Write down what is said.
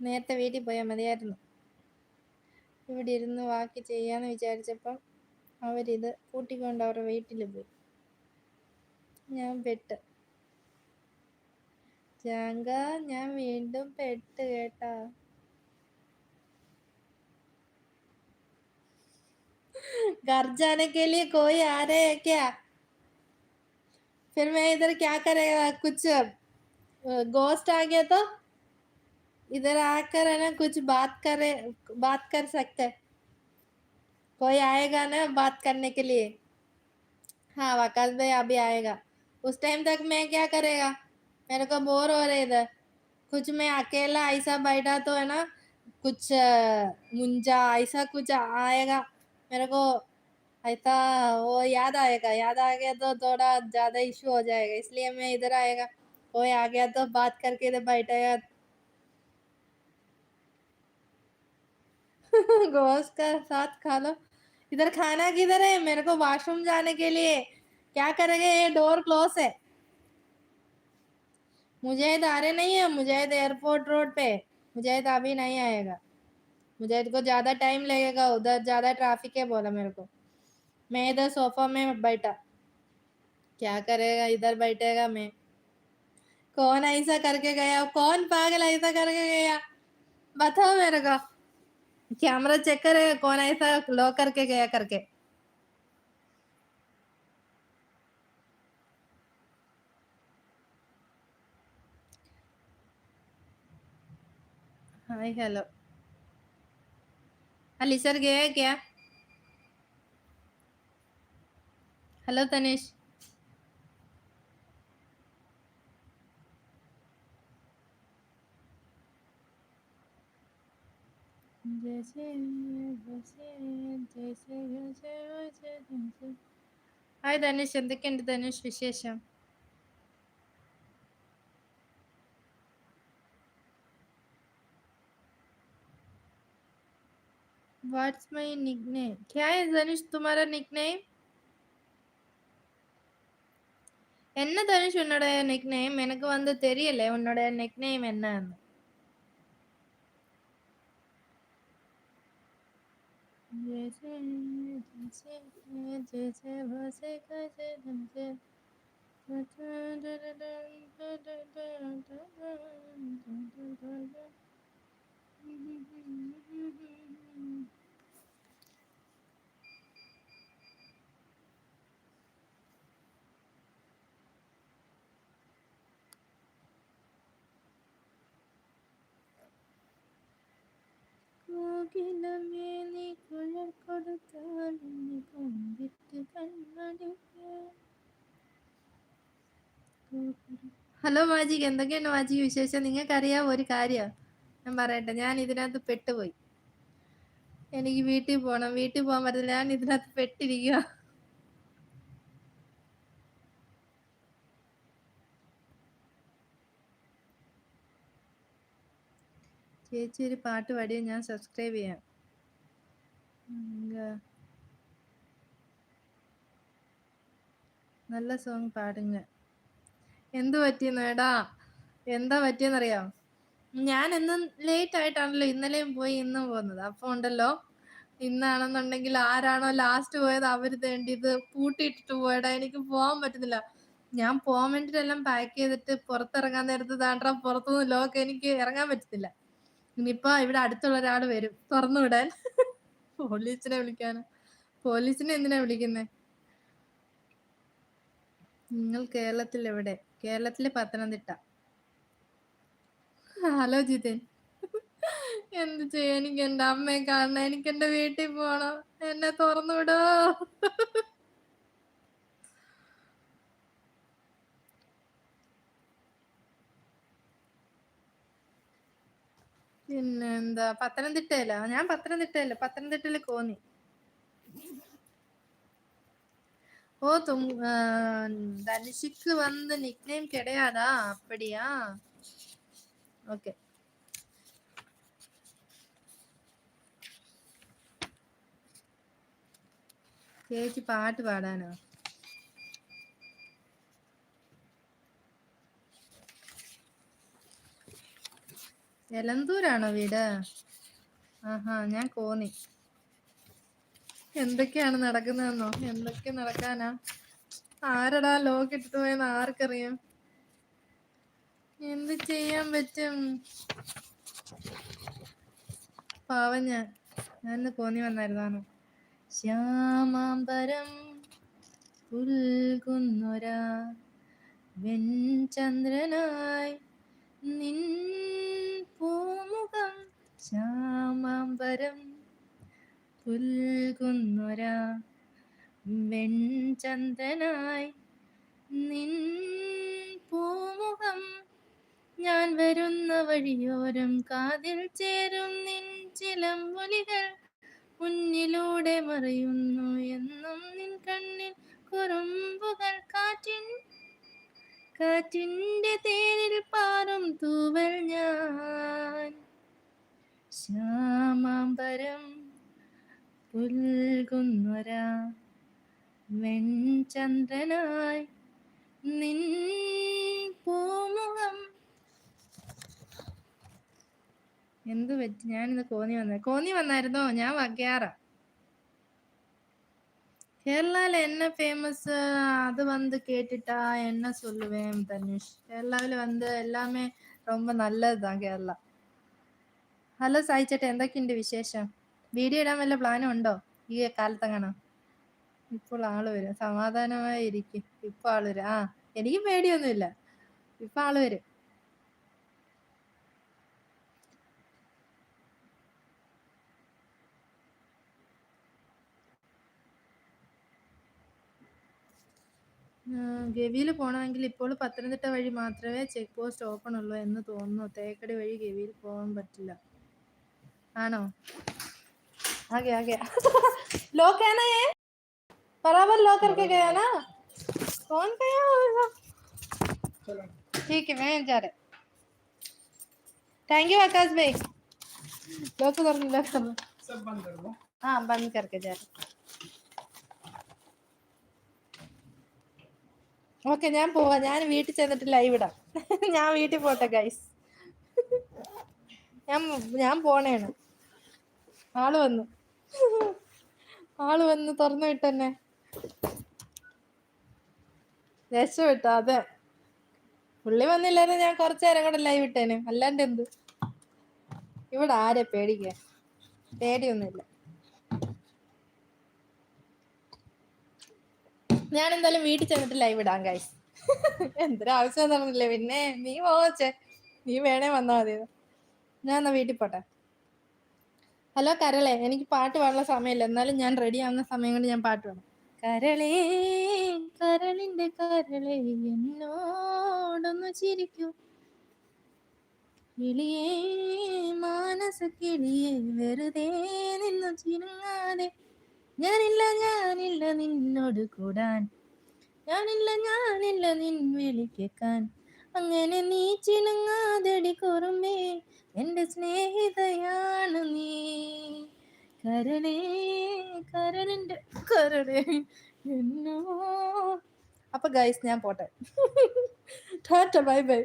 നേരത്തെ വീട്ടിൽ പോയാൽ മതിയായിരുന്നു. ഇവിടെ ഇരുന്ന് ബാക്കി ചെയ്യാന്ന് വിചാരിച്ചപ്പം അവരിത് കൂട്ടിക്കൊണ്ട് അവരുടെ വീട്ടിൽ പോയി. ഞാൻ പെട്ട്. ജാങ്ക ഞാൻ വീണ്ടും പെട്ട് കേട്ടാ. घर जाने के लिए कोई आ रहे है क्या? फिर मैं इधर क्या करेगा कुछ गोस्ट आ गया तो? इधर आकर है ना, कुछ बात करे, बात कर सकते कोई आएगा ना बात करने के लिए? हाँ वकास भाई अभी आएगा। उस टाइम तक मैं क्या करेगा? मेरे को बोर हो रहे इधर। कुछ मैं अकेला ऐसा बैठा तो है ना, कुछ मुंजा, ऐसा कुछ आएगा। मेरे को ऐसा वो याद आएगा, याद आ गया तो थोड़ा ज़्यादा इशू हो जाएगा, इसलिए मैं इधर आएगा। कोई आ गया तो बात करके इधर बैठेगा गोश्त का साथ खा लो। इधर खाना किधर है? मेरे को वॉशरूम जाने के लिए। क्या करेंगे? ये डोर क्लोज है। मुजाहिद आ रहे नहीं है? मुजाहिद एयरपोर्ट रोड पे। मुजाहिद अभी नहीं आएगा। मुजाहिद को ज़्यादा टाइम लगेगा, उधर ज़्यादा ट्रैफ़िक है बोला मेरे को। मैं इधर सोफा में बैठा। क्या करेगा? इधर बैठेगा मैं। कौन ऐसा करके गया? कौन पागल ऐसा करके गया? बताओ मेरे को। कैमरा चेक करेगा कौन ऐसा लो करके गया करके। हाय हेलो अली सर गया क्या? हेलो तनिष जैसे जैसे जैसे जैसे హాయ్ ధనుష్ दानिश विशेष విశేషం व्हाट्स माय निकनेम क्या है दानिश तुम्हारा निक नेम என்ன தனுஷ் உன்னோட நிக்நேம் எனக்கு வந்து தெரியல. உன்னோட நிக்நேம் என்னன்னு. അഖിലമേ കുഴൽ കൊടുത്താലും നീ കൊമ്പിട്ട് ഹലോ വാജിക്ക് എന്തൊക്കെയാണ് വാജിക്ക് വിശേഷം? നിങ്ങൾക്ക് നിങ്ങൾക്കറിയാം ഒരു കാര്യം? ഞാൻ പറയട്ടെ ഞാൻ ഇതിനകത്ത് പെട്ടുപോയി. എനിക്ക് വീട്ടിൽ പോകണം വീട്ടിൽ പോകാൻ പറ്റില്ല ഞാൻ ഇതിനകത്ത് പെട്ടിരിക്കുക ചേച്ചി ഒരു പാട്ട് പാടിയ ഞാൻ സബ്സ്ക്രൈബ് ചെയ്യാം. നല്ല സോങ് പാടുങ്ങ എന്ത് പറ്റിയെന്ന് എടാ? എന്താ പറ്റിയെന്നറിയാം? ഞാൻ എന്നും ലേറ്റ് ആയിട്ടാണല്ലോ ഇന്നലെയും പോയി ഇന്നും പോകുന്നത്. അപ്പൊ ഉണ്ടല്ലോ ഇന്നാണെന്നുണ്ടെങ്കിൽ ആരാണോ ലാസ്റ്റ് പോയത് അവർ തേണ്ടി ഇത് പൂട്ടിയിട്ടിട്ട് പോയടാ. എനിക്ക് പോകാൻ പറ്റുന്നില്ല. ഞാൻ പോകാൻ വേണ്ടിട്ടെല്ലാം പാക്ക് ചെയ്തിട്ട് പുറത്തിറങ്ങാൻ നേരത്ത് താണ്ടാ പുറത്തുനിന്ന് ലോക്ക് എനിക്ക് ഇറങ്ങാൻ പറ്റത്തില്ല. ഇനിയിപ്പോ ഇവിടെ അടുത്തുള്ള ഒരാൾ വരും. തുറന്നു വിടാൻ. പോലീസിനെ വിളിക്കാനോ? പോലീസിനെ എന്തിനാ വിളിക്കുന്നേ? നിങ്ങൾ കേരളത്തിൽ എവിടെ? കേരളത്തിലെ പത്തനംതിട്ട. ഹലോ ജിതൻ. എന്ത് ചെയ്യാ എനിക്ക് എന്റെ അമ്മയെ കാണണം. എനിക്ക് എന്റെ വീട്ടിൽ പോണം. എന്നെ തുറന്നു വിടോ. പിന്നെ എന്താ പത്തനംതിട്ടയല്ല ഞാൻ പത്തനംതിട്ടയല്ല പത്തനംതിട്ടയില് കോന്നി ஓ தும் ஆ, தனுஷுக்கு வந்து நிக்நேம் கிடையாதா அப்படியா ஓகே ചേച്ചി പാട്ട് പാടാനോ എലന്തൂരാണോ വീട്? ആഹാ ഞാൻ കോന്നി എന്തൊക്കെയാണ് നടക്കുന്നതെന്നോ? എന്തൊക്കെ നടക്കാനാ? ആരടാ ലോക്ക് ഇട്ടിട്ട് പോയെന്ന് ആർക്കറിയാം? എന്ത് ചെയ്യാൻ പറ്റും? പാവം ഞാൻ. ഞാൻ കോന്നി വന്നായിരുന്നാണ് ശ്യാമാംബരം പുൽകുന്നൊരാ വെൺചന്ദ്രനായി നിൻ പൂമുഖം ശ്യാമാംബരം പുൽകുന്നൊരാ വെൺചന്ദനായി. നിൻ പൂമുഖം ഞാൻ വരുന്ന വഴിയോരം കാതിൽ ചേരും നിൻ ചിലമ്പൊലികൾ മുന്നിലൂടെ മറയുന്നു എന്നും നിൻ കണ്ണിൽ കുറുമ്പുകൾ കാറ്റിന്റെ തേനിൽ പാറും തൂവൽ ഞാൻ. ശ്യാമാംബരം പുൽകുന്നൊരാ വെൺചന്ദ്രനായി നിൻ പൂമുഖം. എന്ത് പറ്റി? ഞാനിന്ന് കോന്നി വന്ന. കോന്നി വന്നായിരുന്നോ? ഞാൻ വഗ്യാറ. கேரளால என்ன ஃபேமஸ் அது வந்து கேட்டுட்டா என்ன சொல்லுவேன் தனுஷ் கேரளாவில் வந்து எல்லாமே ரொம்ப நல்லதுதான் കേരള ഹലോ സായിച്ചേട്ടാ എന്തൊക്കെയുണ്ട് വിശേഷം വീഡിയോ ഇടാൻ വല്ല പ്ലാനും ഉണ്ടോ ഈ കാലത്തെങ്ങാണോ ഇപ്പോൾ ആള് വരും സമാധാനമായി ഇരിക്കും ഇപ്പൊ ആള് വരും ആ എനിക്ക് പേടിയൊന്നുമില്ല ഇപ്പൊ ആള് വരും ഗവിയിൽ പോകണമെങ്കിൽ ഇപ്പോൾ പത്തനംതിട്ട വഴി മാത്രമേ ചെക്ക് പോസ്റ്റ് ഓപ്പൺ ഉള്ളൂ എന്ന് തോന്നുന്നു തേക്കടി വഴി ഗവിയിൽ പോകാൻ പറ്റില്ല ആണോ ആകെ ആകെ ലോക്ക് है ना ये बराबर लॉक करके गया ना कौन गया होगा ठीक है मैं जा रहा थैंक यू आकाश भाई लॉक कर लॉक कर सब बंद कर दो हाँ बंद करके जा रहा ഓക്കെ ഞാൻ പോവാ. ഞാൻ വീട്ടിൽ ചെന്നിട്ട് ലൈവ് ഇടാം. ഞാൻ വീട്ടിൽ പോട്ടെ ഗൈസ് ഞാൻ ഞാൻ പോണേണ്. ആൾ വന്നു. ആൾ വന്ന് തുറന്നു വിട്ടെന്നെ. രക്ഷപ്പെട്ടു? അതെ. പുള്ളി വന്നില്ലായിരുന്നു ഞാൻ കുറച്ചു നേരം കൂടെ ലൈവ് ഇട്ടേനെ. അല്ലാണ്ട് എന്ത്? ഇവിടെ ആരെ പേടിക്കാൻ പേടിയൊന്നുമില്ല. ഞാൻ എന്തായാലും വീട്ടിൽ ചെന്നിട്ട് ലൈവ് ഇടാം ഗൈസ് എന്തൊരാവശ്യം നടന്നില്ലേ പിന്നെ നീ പോവച്ചേ നീ വേണേ വന്നാ മതി. ഞാൻ എന്നാ വീട്ടിൽ പോട്ടെ. ഹലോ കരളെ. എനിക്ക് പാട്ട് പാടാനുള്ള സമയമില്ല. എന്നാലും ഞാൻ റെഡി ആവുന്ന സമയം കൊണ്ട് ഞാൻ പാട്ട് പാടും. കരളേ കരളിന്റെ കരളെ എന്നോടൊന്ന് ചിരിക്കൂ. കിളിയേ മാനസ കിളിയേ വെറുതെ നിന്നു ചിരുങ്ങാതെ. ഞാനില്ല ഞാനില്ല നിന്നോട് കൂടാൻ. ഞാനില്ല ഞാനില്ല നിൻ കേൾക്കാൻ. അങ്ങനെ നീ ചിണങ്ങാതടി കുറുമേ എന്റെ സ്നേഹിതയാണ് നീ. കരണേ കരളിന്റെ കരണേ എന്നോ. അപ്പൊ ഗൈസ് ഞാൻ പോട്ടെ. Tata bye bye.